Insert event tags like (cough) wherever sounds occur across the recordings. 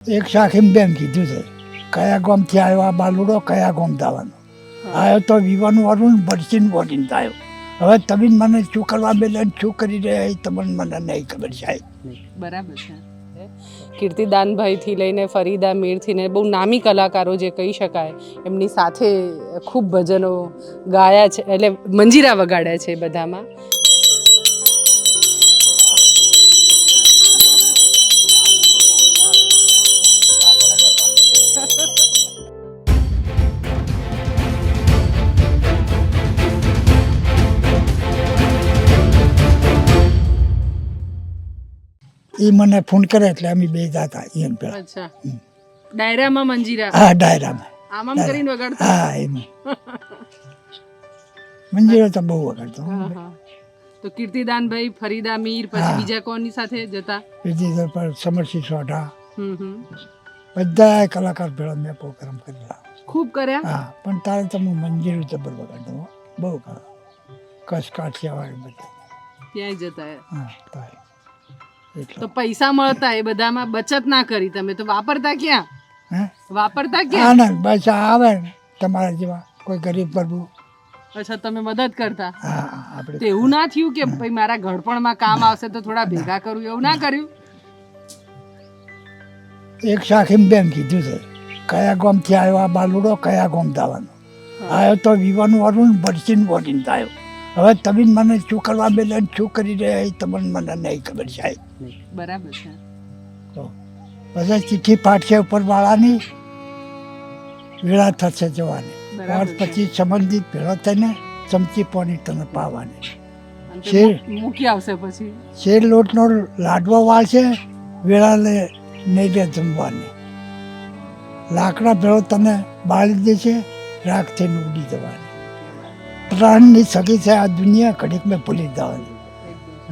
એક સાખીમ બેન કીધું છે કયા ગામથી આવ્યો આ બાલુડો? કયા ગામ દાવાનો? આવ્યો તો વિવાનું અરુણ ભરસીન બોલીને આવ્યો હવે તમે મને શું કરવા બેલે શું કરી રહ્યા એ તમને મને નહીં ખબર સાહેબ. બરાબર છે. કીર્તિદાનભાઈથી લઈને ફરીદા મીરથી ને બહુ નામી કલાકારો જે કહી શકાય એમની સાથે ખૂબ ભજનો ગાયા છે એટલે મંજીરા વગાડ્યા છે બધામાં. એ મને ફોન કરે એટલે અમે બે જાતા એમ પેલા. અચ્છા. ડાયરામાં મંજીરા? હા ડાયરામાં. આમ આમ કરીને વગાડતા? હા એમ. મંજીરો તો બહુ વગાડતો. હા, હા. તો કીર્તિદાનભાઈ ફરીદા મીર પછી બીજા કોની સાથે જતા? કીર્તિદાન પર સમરસિંહ સોઢા. બધા કલાકાર ભેળા મેં પ્રોગ્રામ કરેલા. ખૂબ કર્યા? હા પણ તારે તો હું મંજીરું જબર વગાડતો. બહુ કરો કચ્છ કાઠિયાવાડ બધા. ત્યાં જતા હા તારે તો પૈસા મળતા એ બધામાં બચત ના કરી. તમે તો વાપરતા ક્યાં? હે? વાપરતા ક્યાં? આનંદ પૈસા આવે તમારા જેવા કોઈ ગરીબ પ્રભુ અચ્છા તમે મદદ કરતા. તો એવું ના થયું કે ભાઈ મારા ઘડપણમાં કામ આવશે તો થોડા ભેગા કરું એવું ના કર્યું? એક સાખીમ બેન કીધું છે કયા ગામથી આવ્યો આ બાલુડો કયા ગામ દાવાનો? આવ્યો તો વિવાનું અરુણ ભરસીન વોટીને આવ્યો હવે તમે મને શું કરવા મેલે શું કરી રહ્યા એ તમને મને નહીં ખબર સાહેબ. બરાબર છે. તો પછી ચિઠ્ઠી પાઠશે ઉપર વાળાની વેળા થશે જવાની. પાંચ. પછી સંબંધિત ભેળો થઈને ચમચી પોની તને પાવાની. મૂ- મૂકી આવશે પછી? શેર લોટનો લાડવો વાળશે વેળા લે નહીં લે જમવાની. લાકડા ભેળો તને બાળી દેશે રાખ થઈને ઉડી જવાની. પ્રાણની સગી છે આ દુનિયા ઘડીક મેં ભૂલી જવાની.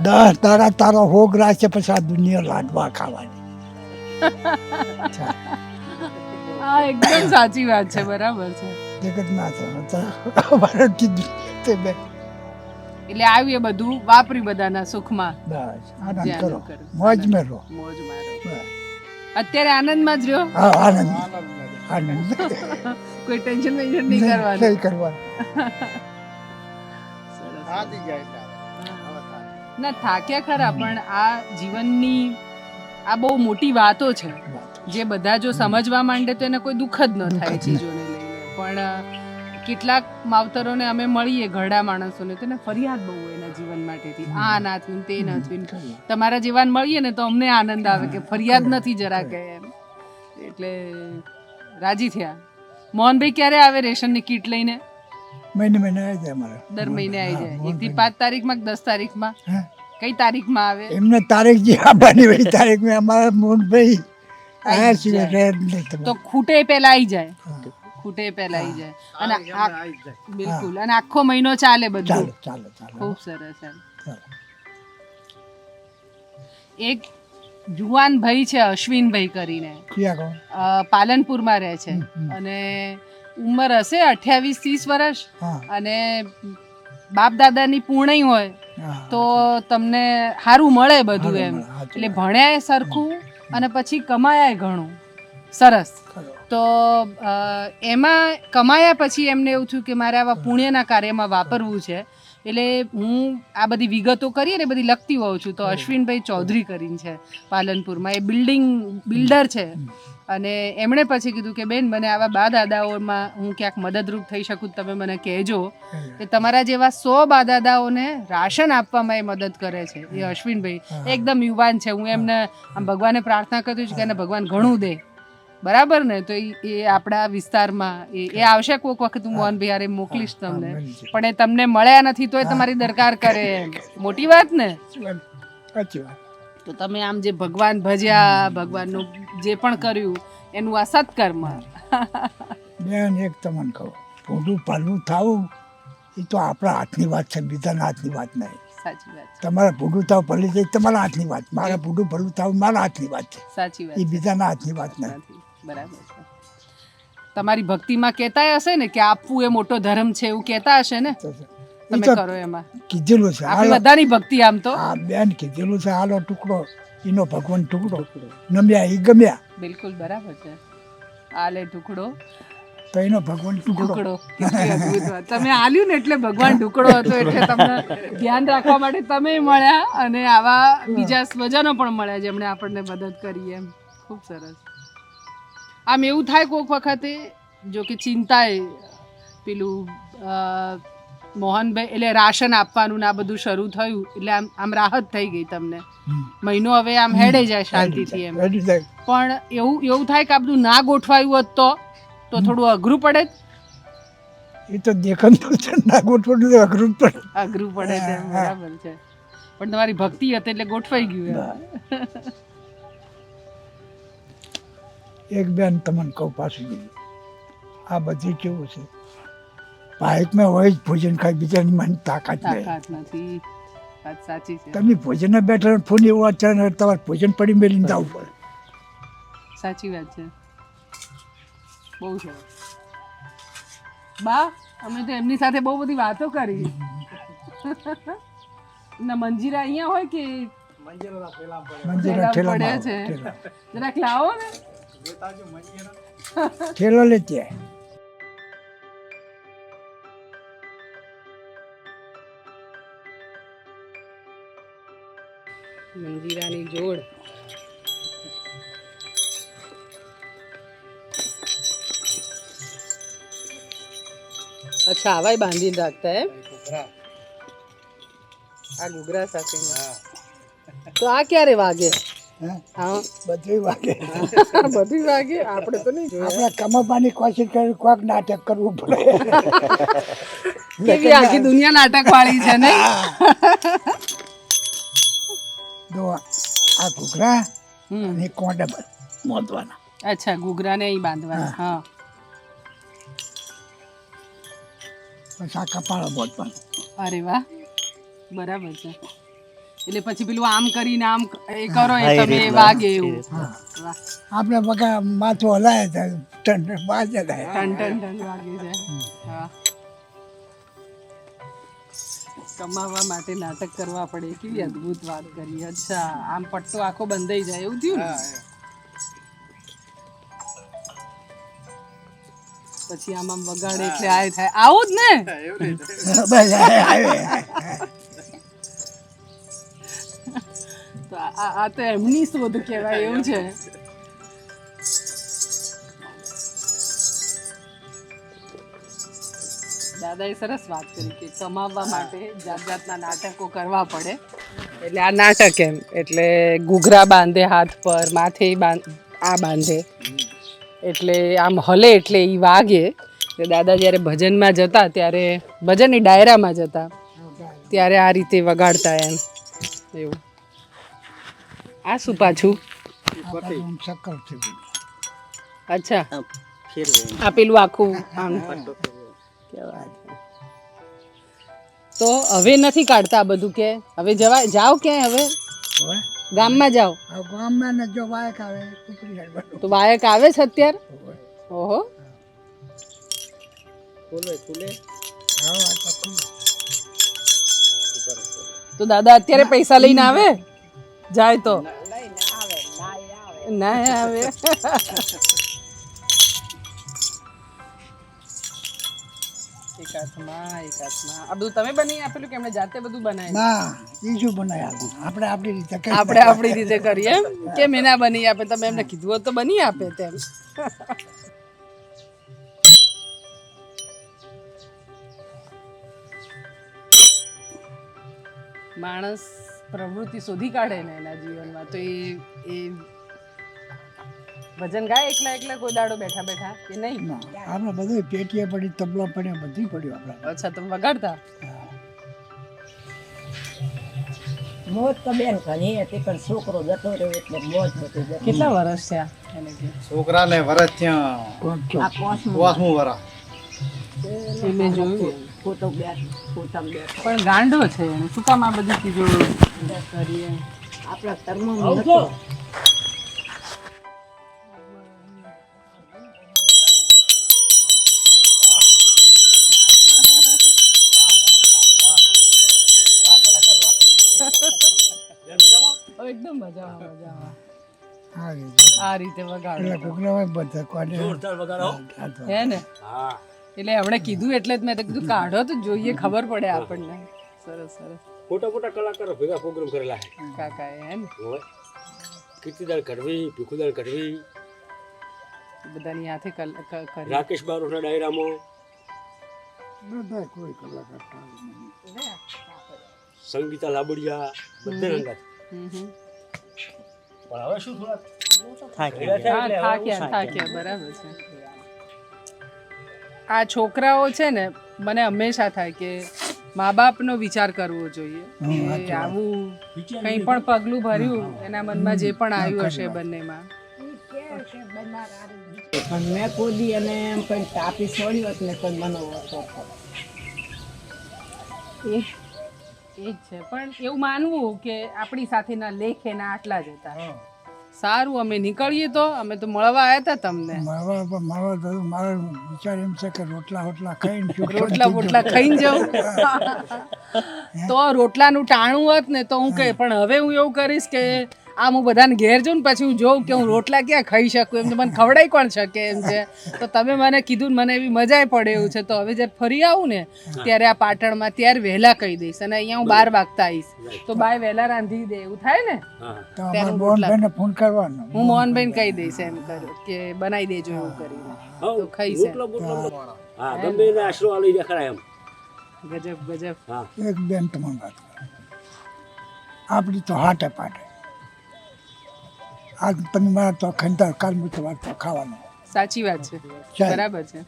દસ તારા તારો હોગ રાખે પછી આ દુનિયા લાડવા ખાવાની. (laughs) એકદમ સાચી વાત છે બરાબર છે. જગત ના ભારત તે બે. એટલે આવીએ બધું વાપરી બધાના સુખમાં. બસ આનંદ કરો. મોજ મેં રહો મોજ મારો. અત્યારે આનંદમાં જ રહ્યો? હા આનંદ. આનંદ. (laughs) કોઈ ટેન્શન વેન્શન નહીં કરવાનું. નહીં કરવાનું. (laughs) સરસ. ના થાક્યા ખરા પણ આ જીવનની આ બહુ મોટી વાતો છે. જે બધા જો સમજવા માંડે તો એને કોઈ દુઃખ જ ન થાય ચીજોને લઈને. પણ કેટલાક માવતરોને અમે મળીએ ઘરડા માણસોને તો એને ફરિયાદ બહુ હોય એના જીવન માટેથી. આ ના થયું તે ના થયું તમારા જેવાને મળીએ ને તો અમને આનંદ આવે કે ફરિયાદ નથી જરા કે એમ. એટલે રાજી થયા. મોહનભાઈ ક્યારે આવે રેશનની કીટ લઈને? મહિને મહિને આવી જાય અમારે. દર મહિને આવી જાય. હા, એક થી પાંચ તારીખમાં કે દસ તારીખમાં? કઈ તારીખમાં આવે? એમને તારીખ જે આપવાની હોય (laughs) તારીખ મેં અમારા મોહનભાઈ આયા સિવાય તો ખૂટે પહેલા આવી જાય. ખૂટે પહેલા આવી જાય અને બિલકુલ. અને આખો મહિનો ચાલે બધું. ચાલે ચાલો ખૂબ સરસ એક જુવાન ભાઈ છે અશ્વિનભાઈ કરીને. પાલનપુરમાં રહે છે. અને ઉંમર હશે અઠ્યાવીસ ત્રીસ વર્ષ અને બાપ દાદાની પૂર્ણય હોય તો તમને સારું મળે બધું એમ. એટલે. ભણ્યાય સરખું અને પછી કમાયાય ઘણું. સરસ. તો એમાં કમાયા પછી એમને એવું થયું કે મારે આવા પુણ્યના કાર્યમાં વાપરવું છે. એટલે હું આ બધી વિગતો કરી ને બધી લખતી હોઉં છું. તો અશ્વિનભાઈ ચૌધરી કરીને છે પાલનપુરમાં. એ બિલ્ડિંગ બિલ્ડર છે. અને એમણે પછી કીધું કે બેન મને આવા બા દાદાઓમાં હું ક્યાંક મદદરૂપ થઈ શકું તમે મને કહેજો કે તમારા જેવા સો બા દાદાઓને રાશન આપવામાં એ મદદ કરે છે એ અશ્વિનભાઈ. એકદમ યુવાન છે હું એમને આમ ભગવાને પ્રાર્થના કરતી છું કે એને ભગવાન ઘણું દે બરાબર ને તો એ આપણા વિસ્તારમાં એ એ આવશે કોઈક વખત હું મોહન હારે મોકલીશ તમને પણ એ તમને મળ્યા નથી તોય તમારી દરકાર કરે એમ મોટી વાત ને સાચી વાત તો તમે આમ જે ભગવાન ભજ્યા ભગવાનનું જે પણ કર્યું એનું આ સત્કર્મ. બેન એક તમને કહું ભૂંડું પાલવું થવું એ તો આપણા હાથની વાત છે બીજાના હાથની વાત નહીં. સાચી વાત છે. તમારે થાવ ભલે જાય તમારા હાથની વાત. મારા ભૂંડું ભલું થાવ મારા હાથની વાત છે. સાચી વાત એ છે. બીજાના હાથની વાત નહીં. નથી બરાબર છે. તમારી ભક્તિમાં કહેતા હશે ને કે આપવું એ મોટો ધર્મ છે એવું કહેતા હશે ને? તમે કરો એમાં. કીધેલું છે આ બધાની ભક્તિ આમ તો. આ બેન કીધેલું છે હાલો ટુકડો. એનો ભગવાન ટુકડો. નમ્યા એ ગમ્યા. બિલકુલ બરાબર છે. આલે ટુકડો. તો એનો ભગવાન ટુકડો. તમે આલ્યું ને એટલે ભગવાન ઢુકડો હતો એટલે તમને ધ્યાન રાખવા માટે તમે મળ્યા અને આવા બીજા સ્વજનો પણ મળ્યા જેમણે આપણને મદદ કરી એમ. ખૂબ સરસ. આમ એવું થાય કોઈક વખતે જો કે ચિંતાએ પેલું મોહનભાઈ એટલે રાશન આપવાનું ને આ બધું શરૂ થયું એટલે આમ આમ રાહત થઈ ગઈ તમને. મહિનો હવે આમ હેડે જાય શાંતિથી એમ. પણ એવું એવું થાય કે આ બધું ના ગોઠવાયું હોત તો તો થોડું અઘરું પડે એ તો દેખાતું છે ના ગોઠવણ તો અઘરું પડે. અઘરું પડે છે બરાબર છે. પણ તમારી ભક્તિ હતી એટલે ગોઠવાઈ ગયું એક બેન તમને કહું પાછું આ બધી કેવું છે? બાઇકમાં હોય જ ભોજન ખાય બીજાની મને તાકાત તાકાત નથી. તમને છે. તમે ભોજન બેઠા ફોન એવું અચાનક તમારે ભોજન પડી મેળીને જવું પડે. સાચી વાત છે. બહુ સરસ. બા અમે તો એમની સાથે બહુ બધી વાતો કરી. ના મંજીરા અહીંયા હોય કે? મંજીરા પડ્યા છે. જરાક લાવો ને. ઠેલો લે મંજીરાની જોડ. અચ્છા આવાય બાંધીને રાખતા એમ? આ ઘૂઘરા સાથે. તો આ ક્યારે વાગે? હે? બધું વાગે. બધું વાગે? આપણે તો નહીં આપણે કમાવાની કોશિશ કરી કોક નાટક કરવું પડે. કેવી આખી દુનિયા નાટક વાળી છે ને જો આ ઘૂઘરા અને કોંડા બાંધવાના અચ્છા ઘૂઘરાને અહીં બાંધવાના. હા. બસ આ કપાળો મોંધવાનું. અરે વાહ. બરાબર છે. એટલે પછી પેલું આમ કરીને આમ એ કરો એ તમે વાગે એવું. આપણે બગા માથું હલાય તો ટન બાજે થાય ટન ટન ટન વાગે છે હા. કમાવા માટે નાટક કરવા પડે કેવી અદ્ભુત વાત કરી. અચ્છા આમ પટ્ટો આખો બંધાઈ જાય એવું થયું ને? પછી આમ આમ વગાડે એટલે આ થાય. આવું જ ને? તો આ- તો એમની શોધ કહેવાય એવું છે. દાદાએ સરસ વાત કરી કે કમાવા માટે જાત જાતના નાટકો કરવા પડે. એટલે આ નાટક એમ. એટલે ઘૂઘરા બાંધે હાથ પર માથે આ બાંધે. એટલે આમ હલે એટલે એ વાગે. કે દાદા જ્યારે ભજનમાં જતા ત્યારે ભજનની ડાયરામાં જતા ત્યારે આ રીતે વગાડતા એમ. એવું. આ શું પાછું? અચ્છા. આ પેલું આખું આમ. તો હવે નથી કાઢતા આ બધું કે? હવે જવા જાઓ ક્યાંય હવે? ગામમાં જાઓ. ગામમાં ને જો વાયક આવે તો વાયક આવે છે અત્યારે? ઓહો. હા, તો તો દાદા અત્યારે પૈસા લઈને આવે? જાય તો. ના આવે. હાથમાં એક હાથમાં આ બધું તમે બનાવી આપેલું કે એમણે જાતે બધું બનાવ્યું? ના એ શું બનાવી આપણે આપણી રીતે કરી આપણે આપણી રીતે કરીએ એમ? કેમ એના બની આપે? તમે એમને કીધું હોત તો બની આપે તેમ માણસ પ્રવૃત્તિ શોધી કાઢે ને એના જીવનમાં. તો એ એ ભજન ગાય એકલા એકલા કોઈ દાડો બેઠા બેઠા કે નહીં? ના આપણે બધું પેટીએ પડી તબલા પડ્યા બધી પડ્યું આપણે અચ્છા તમે વગાડતા? મોજ તો બેન ઘણી હતી પણ છોકરો જતો રહ્યો એટલે મોજ બધી જતી. કેટલા વર્ષ થયા છોકરાને વરસ ત્યાં કોણ છો? આ પાંચમું. બેઠ પણ ગાંડો છે એને. શું કામ આ બધી ચીજો કરીએ. આપણા ધર્મમાં રીતે વગાડો. કોકને હોય બધા કોને જોરદાર વગાડો. હે ને? હા. એટલે હમણે કીધું એટલે જ મેં તો કીધું કાઢો તો જોઈએ ખબર પડે આપણને. સરસ સરસ. મોટા મોટા કલાકારો ભેગા પ્રોગ્રામ કરેલા છે. કાકા હે ને? કીર્તિદાર ગઢવી ભીખુદાર ગઢવી બધાની હાથે કલ- કરી. રાકેશ બારોટના ડાયરામાં. બધા કોઈ કલાકાર સંગીતા લાબડિયા બધે રંગા હમ હમ. પણ હવે શું થોડા થાક્યા. થાક્યા બરાબર છે. આ છોકરાઓ છે ને મને હંમેશા થાય કે મા બાપનો વિચાર કરવો જોઈએ. આવું કંઈ પણ પગલું ભર્યું એના મનમાં જે પણ આવ્યું હશે બંનેમાં. પણ મેં કૂદી અને એમ કંઈ તાપી છોડી હોત ને પણ મને એ જ છે. પણ એવું માનવું કે આપણી સાથેના લેખ એના આટલા જ હતા. સારું અમે નીકળીએ તો અમે તો મળવા આવ્યા હતા તમને. મળવા મળવા તો મારો વિચાર એમ છે કે રોટલા રોટલા ખાઈને રોટલા રોટલા બોટલા ખાઈને જાઉં તો રોટલાનું ટાણું હોત ને તો હું કહે પણ હવે હું એવું કરીશ કે આમ હું બધાને ઘેર જાઉં ને પછી હું જોઉં કે હું રોટલા ક્યાં ખાઈ શકું? એમ તો મને ખવડાવી કોણ શકે એમ છે. તો તમે મને કીધું ને મને એવી મજાય પડે એવું છે. તો હવે જ્યારે ફરી આવું ને ત્યારે આ પાટણમાં ત્યારે વહેલા કહી દઈશ અને અહીંયા હું બાર વાગતા આવીશ. તો બાય વહેલા રાંધી દે. એવું થાય ને? ફોન કરવાનો. હું મોહનભાઈને કહી દઈશ એમ કર્યું કે બનાવી દેજો એવું કરીને. તો ખાઈશ એમ. હા ગમે આશરો આલી દેખાડાય એમ. ગજબ ગજબ. હા. એક બેન તમારી વાત આપણી તો હાટે પાટે. તમે મારા તો ખંતર કાલ તમારે તો ખાવાનું. સાચી વાત છે. બરાબર છે.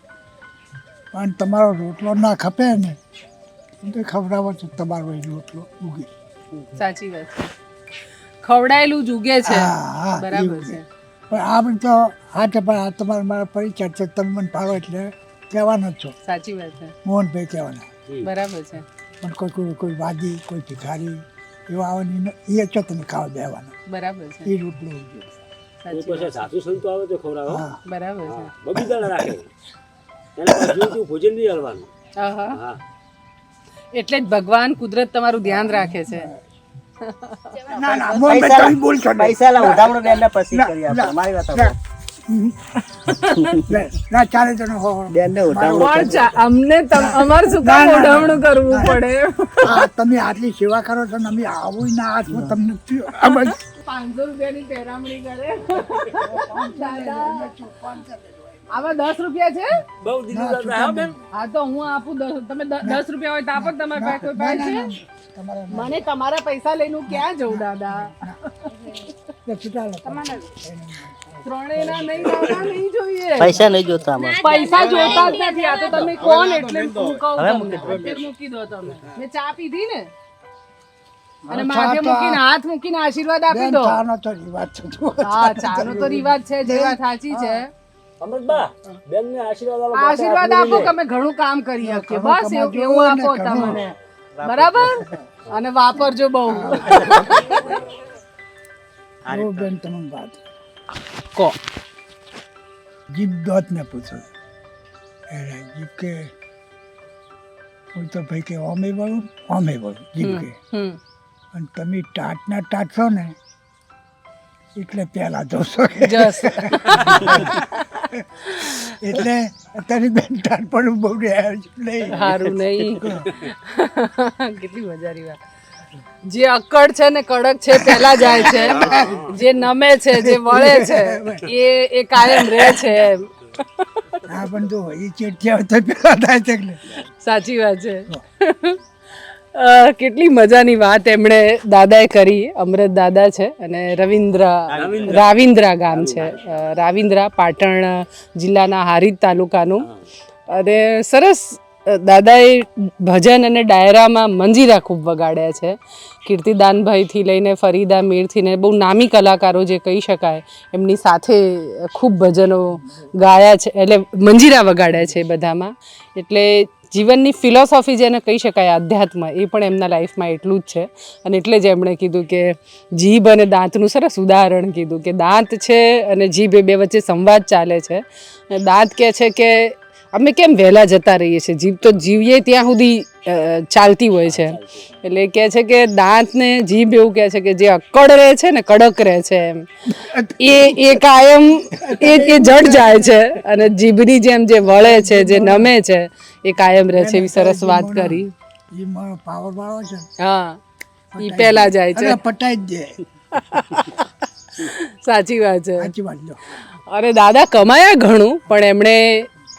પણ તમારો રોટલો ના ખપે ને તો ખવડાવો તો તમારો એ રોટલો ઉગે. સાચી વાત છે. ખવડાયેલું જ ઉગે છે. બરાબર. છે. પણ આમ તો હાટે પણ આ તમારા મારા પરિચય છે તમે મને ફાળો એટલે કહેવાનો જ છો. સાચી વાત છે. મોહનભાઈ કહેવાના. બરાબર છે. પણ કોઈ કોઈ કોઈ વાદી કોઈ ભિખારી એવા આવવાની એ તમે ખાવા દેવાના બરાબર છે. એ રોટલો સાસુ સંતો આવે તો ખવડાવો. બરાબર છે. હા. રાખે. એને પાછું ભોજન નહીં હલવાનું હા. એટલે જ ભગવાન કુદરત તમારું ધ્યાન રાખે છે. ના ના તમે પૈસા લા ઉધામણું બેન પછી કરી આપણે મારી વાત ના. સાંભળો. લે, ચારે જણ હો બેન ને ઉધામણું ચા- અમને તમ- અમારે શું કામ. ઓઢવણું કરવું પડે? આ તમે આટલી સેવા કરો છો ને અમે આવું ના હાથમાં તમને. પાંચસો રૂપિયાની પેરામણી કરે. આમાં દસ રૂપિયા છે? બહુ દીધું હા બેન. હા તો હું આપું દસ તમે દસ રૂપિયા હોય તો આપો તમારે તમારા પાસે કોઈ પાસે? છે મને તમારા પૈસા લઈને હું ક્યાં જઉં દાદા? તો લો. ત્રણેયના નહીં દાદા નહીં જોઈએ. પૈસા નહીં જોતા અમારે પૈસા જોતા જ નથી. આ તો તમે કોણ એટલે હું કહું તમને? મૂકી દો. તમે. મેં ચા પીધી ને? અને માથે મૂકીને હાથ મૂકીને આશીર્વાદ આપી દો. ચાનો તો રિવાજ છે હા ચાનો તો રિવાજ છે જે વાત સાચી છે. અમૃતબા બેન ને આશીર્વાદ આપો આશીર્વાદ આપો કે અમે ઘણું કામ કરી શકીએ. બસ એવું એવું આપો તમને. બરાબર? અને વાપરજો બહુ. (laughs) બેન તમને વાત. કો જીભ દોત ને પૂછો એટલે જીભ કે હું તો ભાઈ કે ઓમે વળું ઓમે વળું જીભ કે અને તમે ટાટના ટાટ છો ને એટલે પહેલા જોશો કે એટલે અત્યારે બેન ટાટ પણ બહુ નહીં સારું નહીં કેટલી મજાની વાત જે અક્કડ છે ને કડક છે પેલા જાય છે. જે નમે છે જે વળે છે એ એ કાયમ રહે છે એમ. હા પણ જો એ ચેટિયા તો પેલા થાય છે સાચી વાત છે. કેટલી મજાની વાત એમણે દાદાએ કરી. અમૃત દાદા છે અને રવિન્દ્ર રાવિન્દ્રા. ગામ છે. રાવિન્દ્રા પાટણ જિલ્લાના હારીજ તાલુકાનું. અને સરસ દાદાએ ભજન અને ડાયરામાં મંજીરા ખૂબ વગાડ્યા છે. કીર્તિદાનભાઈથી લઈને ફરીદા મીરથી ને બહુ નામી કલાકારો જે કહી શકાય, એમની સાથે ખૂબ ભજનો ગાયા છે, એટલે મંજીરા વગાડ્યા છે બધામાં. એટલે જીવનની ફિલોસોફી જેને કહી શકાય, આધ્યાત્મ, એ પણ એમના લાઈફમાં એટલું જ છે. અને એટલે જ એમણે કીધું કે જીભ અને દાંતનું સરસ ઉદાહરણ કીધું કે દાંત છે અને જીભ એ બે વચ્ચે સંવાદ ચાલે છે. દાંત કહે છે કે અમે કેમ વહેલા જતા રહીએ છીએ? જીભ તો જીવીએ ત્યાં સુધી ચાલતી હોય છે. એટલે કહે છે કે દાંતને જીભ એવું કહે છે કે જે અક્કડ રહે છે ને કડક રહે છે એમ. એ એ કાયમ એ એ જડ જાય છે અને જીભની જેમ જે વળે છે જે નમે છે એ કાયમ રહે છે એવી સરસ વાત કરી. પાવર વાળો છે હા એ પહેલા જાય છે. પટાઈ જ સાચી વાત છે. સાચી વાત અરે દાદા કમાયા ઘણું પણ એમણે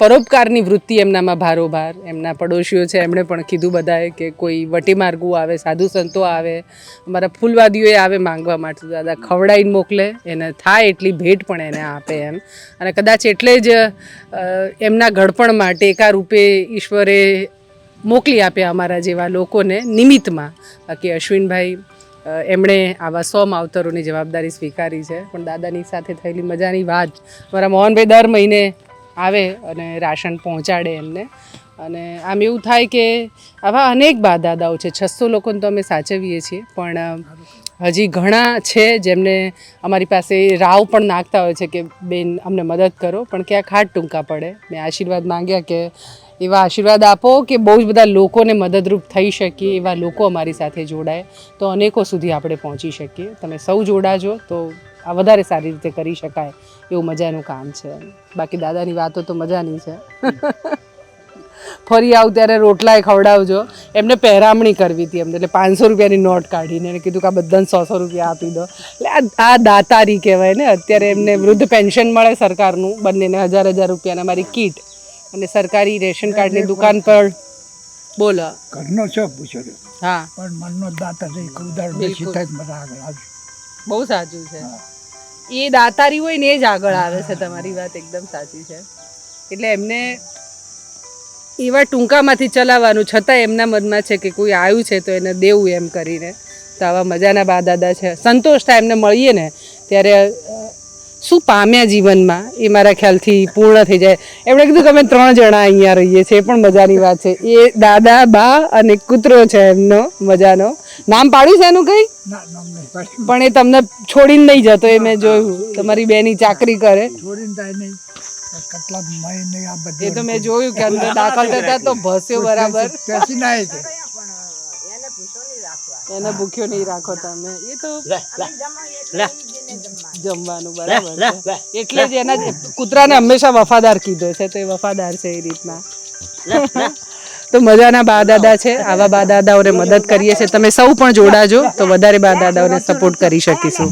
પરોપકારની વૃત્તિ એમનામાં ભારોભાર. એમના પડોશીઓ છે, એમણે પણ કીધું બધાએ કે કોઈ વટી માર્ગું આવે, સાધુ સંતો આવે, અમારા ફૂલવાદીઓએ આવે માંગવા માટે. દાદા ખવડાવીને મોકલે, એને થાય એટલી ભેટ પણ એને આપે એમ. અને કદાચ એટલે જ એમના ઘડપણ માટે રૂપે ઈશ્વરે મોકલી આપ્યા અમારા જેવા લોકોને નિમિત્તમાં. બાકી અશ્વિનભાઈ એમણે આવા સો માવતરોની જવાબદારી સ્વીકારી છે. પણ દાદાની સાથે થયેલી મજાની વાત. મારા મોહનભાઈ દર મહિને આવે અને રાશન પહોંચાડે એમને. અને આમ એવું થાય કે આવા અનેક દાદાઓ છે. છસો લોકોને તો અમે સાચવીએ છીએ, પણ હજી ઘણા છે જેમને અમારી પાસે રાવ પણ નાખતા હોય છે કે, બેન, અમને મદદ કરો, પણ ક્યાંક હાથ ટૂંકા પડે. મેં આશીર્વાદ માંગ્યા કે, એવા આશીર્વાદ આપો કે બહુ જ બધા લોકોને મદદરૂપ થઈ શકીએ એવા લોકો અમારી સાથે જોડાય. તો અનેકો સુધી આપણે પહોંચી શકીએ. તમે સૌ જોડાજો. તો આ વધારે સારી રીતે કરી શકાય એવું મજાનું કામ છે. બાકી દાદાની વાતો તો મજાની છે. (laughs) ફરી આવું ત્યારે રોટલાય ખવડાવજો. એમને પહેરામણી કરવી હતી એમને. એટલે પાંચસો રૂપિયાની નોટ કાઢીને એને કીધું કે આ બધાને સો સો રૂપિયા આપી દો. એટલે આ દાતારી કહેવાય ને. અત્યારે એમને વૃદ્ધ પેન્શન મળે સરકારનું. બંનેને હજાર હજાર રૂપિયાના મારી કીટ અને સરકારી રેશન કાર્ડની દુકાન પર. બોલો. ઘરનો છો પૂછ્યો હા. પણ મનનો દાતા છે કુદાર બહુ સાચું છે. એ દાતારી હોય ને એ જ આગળ આવે છે તમારી વાત એકદમ સાચી છે. એટલે એમને એવા ટૂંકામાંથી ચલાવવાનું છતાં એમના મનમાં છે કે કોઈ આવ્યું છે તો એને દેવું એમ કરીને. તો આવા મજાના બા દાદા છે. સંતોષ થાય એમને મળીએ ને ત્યારે શું પામ્યા જીવનમાં? એ મારા ખ્યાલથી પૂર્ણ થઈ જાય. એમણે કીધું કે અમે ત્રણ જણા અહીંયા રહીએ છીએ એ પણ મજાની વાત છે. એ દાદા બા અને કૂતરો છે એમનો મજાનો. નામ પાડ્યું છે એનું કંઈ? પણ એ તમને છોડીને નહીં જતો એ મેં જોયું. તમારી બેની ચાકરી કરે. છોડીને જાય નહીં. કેટલા મહિને આ એ તો મેં જોયું કે અંદર દાખલ થતા તો ભસ્યો બરાબર. એને ભૂખ્યો નહીં રાખો તમે. એ તો લે લે લે. જમવાનું બરાબર એટલે જ એના કૂતરાને હંમેશા વફાદાર કીધો છે તો એ વફાદાર છે એ રીતના. તો મજાના બા દાદા છે આવા બા દાદાઓને મદદ કરીએ છીએ. તમે સૌ પણ જોડાજો તો વધારે બા દાદાઓને સપોર્ટ કરી શકીશું.